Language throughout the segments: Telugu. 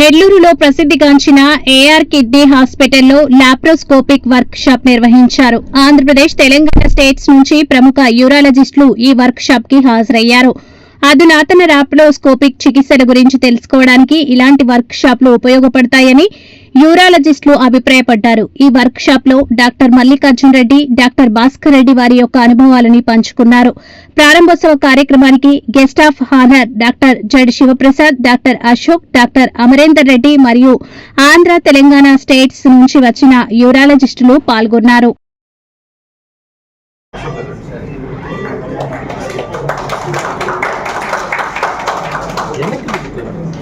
నెల్లూరులో ప్రసిద్ధిగాంచిన ఏఆర్ కిడ్నీ హాస్పిటల్లో లాప్రోస్కోపిక్ వర్క్ షాప్ నిర్వహించారు. ఆంధ్రప్రదేశ్ తెలంగాణ స్టేట్స్ నుంచి ప్రముఖ యూరాలజిస్టులు ఈ వర్క్ షాప్కి హాజరయ్యారు. అధునాతన లాప్రోస్కోపిక్ చికిత్సల గురించి తెలుసుకోవడానికి ఇలాంటి వర్క్ షాప్లు ఉపయోగపడతాయని యూరాలజిస్టులు అభిప్రాయపడ్డారు. ఈ వర్క్ షాప్లో డాక్టర్ మల్లికార్జున్ రెడ్డి డాక్టర్ భాస్కర్ రెడ్డి వారి యొక్క అనుభవాలని పంచుకున్నారు. ప్రారంభోత్సవ కార్యక్రమానికి guest of honour doctor Z Shivaprasad doctor Ashok doctor Amarender Reddy మరియు ఆంధ్ర తెలంగాణ స్టేట్స్ నుంచి వచ్చిన యూరాలజిస్టులు పాల్గొన్నారు.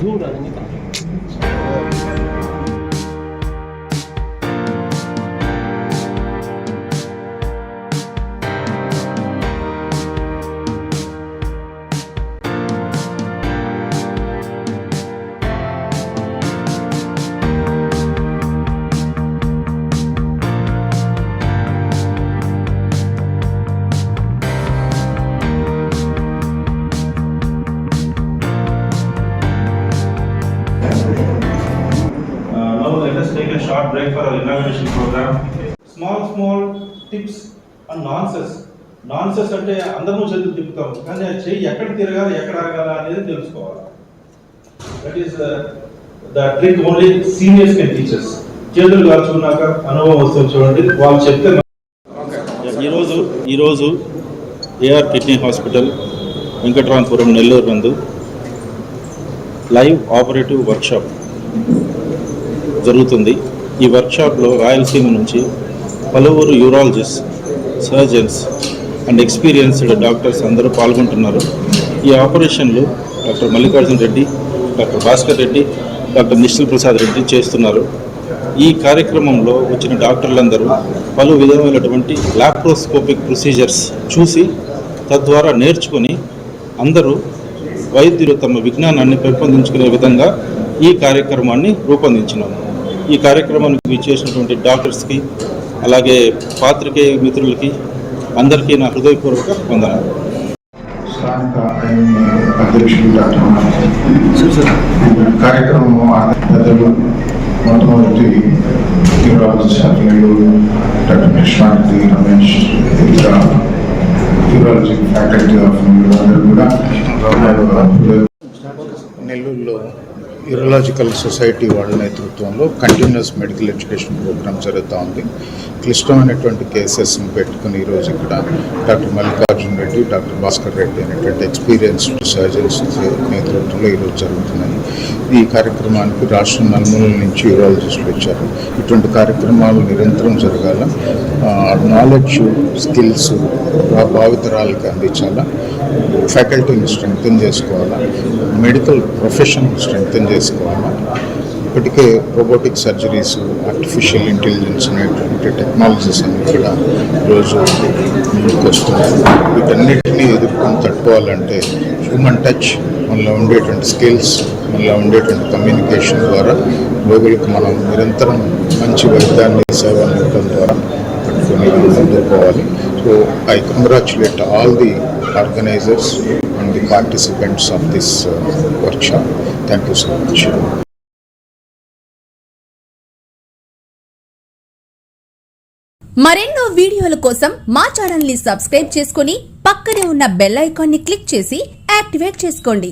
Uh, short break for our inauguration program. Small, small tips and nonsense. Nonsense అంటే అందరము చేతులు తిప్పుతాం కానీ ఆ చెయ్యి ఎక్కడ తిరగాలి ఎక్కడ ఆగాలి అనేది తెలుసుకోవాలి that is the trick only seniors can teachers చేతులు కాల్చుకున్నాక అనుభవం వస్తుంది చూడండి వాళ్ళు చెప్తే ఈరోజు ఈరోజు AR kidney hospital Venkataramapuram Nellore నందు లైవ్ ఆపరేటివ్ వర్క్షాప్ జరుగుతుంది ఈ వర్క్షాప్లో రాయలసీమ నుంచి పలువురు urologist surgeons and experienced doctors అందరూ పాల్గొంటున్నారు. ఈ ఆపరేషన్లు doctor Mallikarjuna Reddy doctor Bhaskar Reddy doctor Nischal Prasad Reddy చేస్తున్నారు. ఈ కార్యక్రమంలో వచ్చిన డాక్టర్లందరూ పలు విధమైనటువంటి లాప్రోస్కోపిక్ ప్రొసీజర్స్ చూసి తద్వారా నేర్చుకొని అందరూ వైద్యులు తమ విజ్ఞానాన్ని పెంపొందించుకునే విధంగా ఈ కార్యక్రమాన్ని రూపొందించినాము. ఈ కార్యక్రమానికి విచ్చేసినటువంటి డాక్టర్స్కి అలాగే పాత్రికేయ మిత్రులకి అందరికీ నా హృదయపూర్వక వందనాలు. కార్యక్రమం మొట్టమొదటి doctor Krishna Reddy Ramesh faculty of కూడా. నెల్లూరులో యూరలాజికల్ సొసైటీ వాళ్ళ నేతృత్వంలో కంటిన్యూస్ మెడికల్ ఎడ్యుకేషన్ ప్రోగ్రామ్ జరుగుతూ ఉంది. క్లిష్టమైనటువంటి కేసెస్ని పెట్టుకుని ఈరోజు ఇక్కడ డాక్టర్ మల్లికార్జున్ రెడ్డి డాక్టర్ భాస్కర్ రెడ్డి అనేటువంటి ఎక్స్పీరియన్స్డ్ సర్జన్స్ నేతృత్వంలో ఈరోజు జరుగుతున్నాయి ఈ కార్యక్రమానికి రాష్ట్రం నలుమూలల నుంచి యూరాలజిస్టులు వచ్చారు. ఇటువంటి కార్యక్రమాలు నిరంతరం జరగాల. నాలెడ్జ్ స్కిల్స్ భావితరాలకు అందించాలా. ఫ్యాకల్టీని స్ట్రెంగ్తన్ చేసుకోవాలా. మెడికల్ ప్రొఫెషన్ స్ట్రెంగ్తన్ చేసుకోవాలా ఇప్పటికే రోబోటిక్ సర్జరీస్ ఆర్టిఫిషియల్ ఇంటెలిజెన్స్ అనేటువంటి టెక్నాలజీస్ అన్ని కూడా రోజు ముందుకు వస్తున్నాయి వీటన్నిటిని ఎదుర్కొని తట్టుకోవాలంటే హ్యూమన్ టచ్ మనలో ఉండేటువంటి స్కిల్స్ మనలో ఉండేటువంటి కమ్యూనికేషన్ ద్వారా రోగులకు మనం నిరంతరం మంచి వైద్యాన్ని సేవలు ఇవ్వడం ద్వారా పట్టుకొని ముందుకు పోవాలి. So I congratulate all the organisers the participants of this uh, workshop. Thank you so much. మరెన్నో వీడియోల కోసం మా ఛానల్ని సబ్స్క్రైబ్ చేసుకుని పక్కనే ఉన్న బెల్ ఐకాన్ని క్లిక్ చేసి యాక్టివేట్ చేసుకోండి